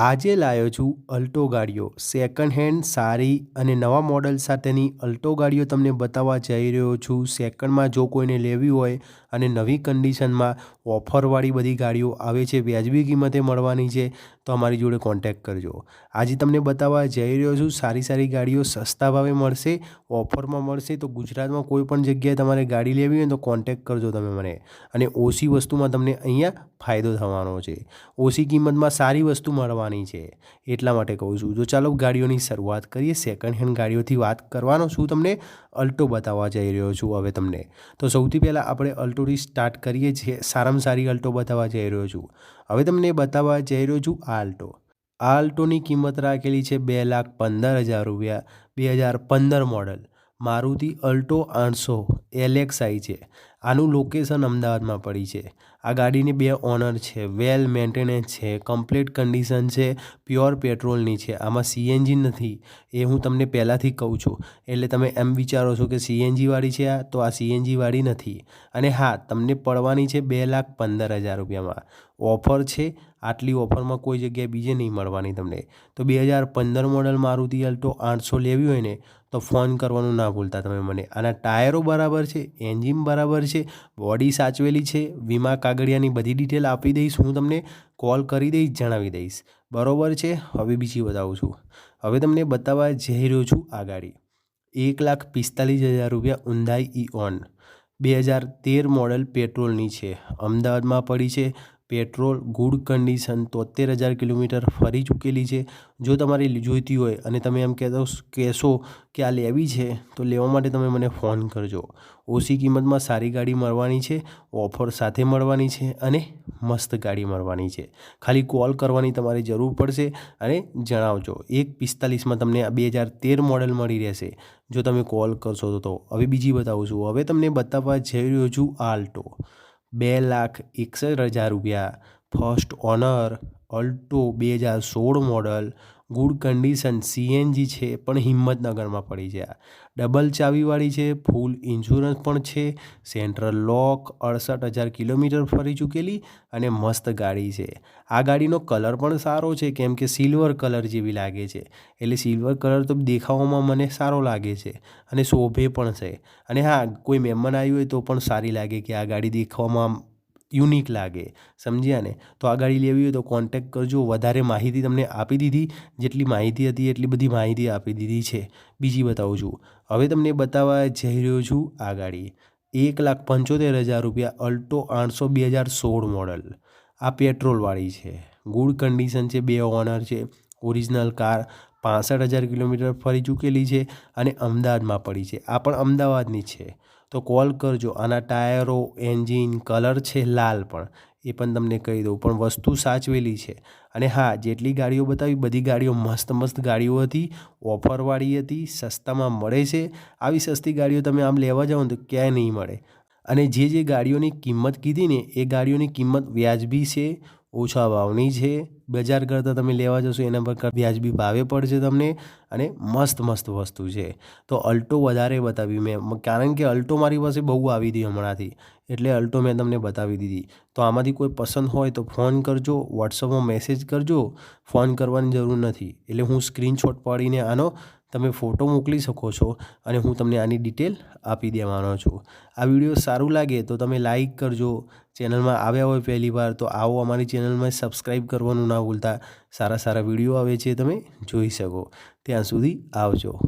આજે લાવ્યો છું અલ્ટો ગાડીઓ. સેકન્ડ હેન્ડ સારી અને નવા મોડલ સાથેની અલ્ટો ગાડીઓ તમને બતાવવા જઈ રહ્યો છું. સેકન્ડમાં જો કોઈને લેવી હોય અને નવી કન્ડિશનમાં ઓફરવાળી બધી ગાડીઓ આવે છે, વ્યાજબી કિંમતે મળવાની છે, તો અમારી જોડે કોન્ટેક કરજો. આજે તમને બતાવવા જઈ રહ્યો છું, સારી સારી ગાડીઓ સસ્તા ભાવે મળશે ઓફરમાં મળશે, તો ગુજરાતમાં કોઈ પણ જગ્યાએ તમારે ગાડી લેવી હોય તો કોન્ટેક કરજો તમે મને. અને ઓછી વસ્તુમાં તમને અહીંયા ફાયદો થવાનો છે. ઓછી કિંમતમાં સારી વસ્તુ મળવાની છે, એટલા માટે કહું છું. તો ચાલો ગાડીઓની શરૂઆત કરીએ સેકન્ડ હેન્ડ ગાડીઓથી વાત કરવાનો છું તમને, અલ્ટો બતાવવા જઈ રહ્યો છું હવે તમને. તો સૌથી પહેલાં આપણે અલ્ટોથી સ્ટાર્ટ કરીએ છીએ. સારામાં સારી અલ્ટો બતાવવા જઈ રહ્યો છું. હવે તમને બતાવવા જઈ રહ્યો છું આ અલ્ટો આ અલ્ટોની કિંમત રાખેલી છે બે લાખ પંદર હજાર રૂપિયા, બે હજાર પંદર મોડલ. મારુતિ અલ્ટો આઠસો એલેક્સઆઈ છે. આનું લોકેશન અમદાવાદમાં પડી છે. આ ગાડીની બે ઓનર છે. વેલ મેન્ટેનન્સ છે. કમ્પ્લીટ કન્ડિશન છે. પ્યોર પેટ્રોલની છે. આમાં સીએનજી નથી. એ હું તમને પહેલાંથી કહું છું. એટલે તમે એમ વિચારો છો કે સીએનજીવાળી છે આ, તો આ સીએનજીવાળી નથી. અને હા, તમને પડવાની છે બે લાખ પંદર હજાર રૂપિયામાં. ઓફર છે. આટલી ઓફરમાં કોઈ જગ્યાએ બીજે નહીં મળવાની તમને. તો બે હજાર પંદર મોડલ મારુતિ અલ્ટો આઠસો લેવી હોય ને, તો ફોન કરવાનું ના ભૂલતા તમે મને. આના ટાયરો બરાબર છે, એન્જિન બરાબર છે, બોડી સાચવેલી છે, વીમા કાગળિયાની બધી ડિટેલ આપી દઈશ, હું તમને કોલ કરી દઈશ, જણાવી દઈશ. બરાબર છે? હવે બીજી બતાવું છું. હવે તમને બતાવવા જઈ રહ્યો છું આ ગાડી એક લાખ પિસ્તાલીસ હજાર રૂપિયા ઊંધાઈ ઈ ઓન. બે હજાર તેર મોડલ પેટ્રોલની છે. અમદાવાદમાં પડી છે. પેટ્રોલ, ગુડ કન્ડિશન તોતેર હજાર કિલોમીટર ફરી ચૂકેલી છે. જો તમારે જોઈતી હોય અને તમે એમ કહેતો કહેશો કે આ લેવી છે, તો લેવા માટે તમે મને ફોન કરજો. ઓછી કિંમતમાં સારી ગાડી મળવાની છે, ઓફર સાથે મળવાની છે અને મસ્ત ગાડી મળવાની છે. ખાલી કોલ કરવાની તમારે જરૂર પડશે અને જણાવજો. એક પિસ્તાલીસમાં તમને બે હજાર તેર મોડલ મળી રહેશે. જો તમે કોલ કરશો તો. હવે બીજી બતાવું છું. હવે તમને બતાવવા જઈ રહ્યો છું આલ્ટો. બે લાખ એકસઠ હજાર રૂપિયા ફર્સ્ટ ઓનર અલ્ટો બે હજાર સોળ મોડલ ગુડ કન્ડિશન સીએનજી છે, પણ હિંમતનગરમાં પડી છે ડબલ ચાવીવાળી છે, ફૂલ ઇન્સ્યોરન્સ પણ છે, સેન્ટ્રલ લોક અડસઠ હજાર કિલોમીટર ફરી ચૂકેલી અને મસ્ત ગાડી છે. આ ગાડીનો કલર પણ સારો છે, કેમ કે સિલ્વર કલર જેવી લાગે છે. એટલે સિલ્વર કલર તો દેખાવામાં મને સારો લાગે છે અને શોભે પણ છે. અને હા, કોઈ મહેમાન આવ્યું હોય તો પણ સારી લાગે કે આ ગાડી દેખાવામાં યુનિક લાગે, સમજ્યા ને? તો આ ગાડી લેવી હોય તો કોન્ટેક કરજો. વધારે માહિતી તમને આપી દીધી. જેટલી માહિતી હતી એટલી બધી માહિતી આપી દીધી છે. બીજી બતાવું છું. હવે તમને બતાવવા જઈ રહ્યો છું આ ગાડી. એક લાખ પંચોતેર હજાર રૂપિયા, અલ્ટો આઠસો બે હજાર સોળ મોડલ. આ પેટ્રોલવાળી છે. ગુડ કન્ડિશન છે, બે ઓનર છે. ઓરિજિનલ કાર પાસઠ હજાર કિલોમીટર ફરી ચૂકેલી છે અને અમદાવાદમાં પડી છે. આ પણ અમદાવાદની છે. તો કોલ કરજો. આના ટાયરો, એન્જિન, કલર છે લાલ પણ. એ પણ તમને કહી દઉં. પણ વસ્તુ સાચવેલી છે. અને હા, જેટલી ગાડીઓ બતાવી, બધી ગાડીઓ મસ્ત મસ્ત ગાડીઓ હતી. ઓફરવાળી હતી, સસ્તામાં મળે છે. આવી સસ્તી ગાડીઓ તમે આમ લેવા જાઓ તો ક્યાંય નહીં મળે. અને જે જે ગાડીઓની કિંમત કીધી ને, એ ગાડીઓની કિંમત વ્યાજબી છે. ઓછા ભાવની છે. બજાર કરતાં તમે લેવા જશો, એના પર વ્યાજબી ભાવે પડશે તમને અને મસ્ત મસ્ત વસ્તુ છે. તો અલ્ટો વધારે બતાવી મેં. કારણ કે અલ્ટો મારી પાસે બહુ આવી હતી હમણાંથી. એટલે અલ્ટો મેં તમને બતાવી દીધી. તો આમાંથી કોઈ પસંદ હોય તો ફોન કરજો વોટ્સઅપમાં મેસેજ કરજો. ફોન કરવાની જરૂર નથી. એટલે હું સ્ક્રીનશોટ પાડીને આનો તમે ફોટો મોકલી શકો છો અને હું તમને આની ડિટેલ આપી દેવાનો છું. આ વીડિયો સારું લાગે તો તમે લાઈક કરજો. ચેનલમાં આવ્યા હોય પહેલી વાર તો આવો અમારી ચેનલમાં સબસ્ક્રાઈબ કરવાનું ના ભૂલતા. સારા સારા વીડિયો આવે છે તમે જોઈ શકો. ત્યાં સુધી આવજો.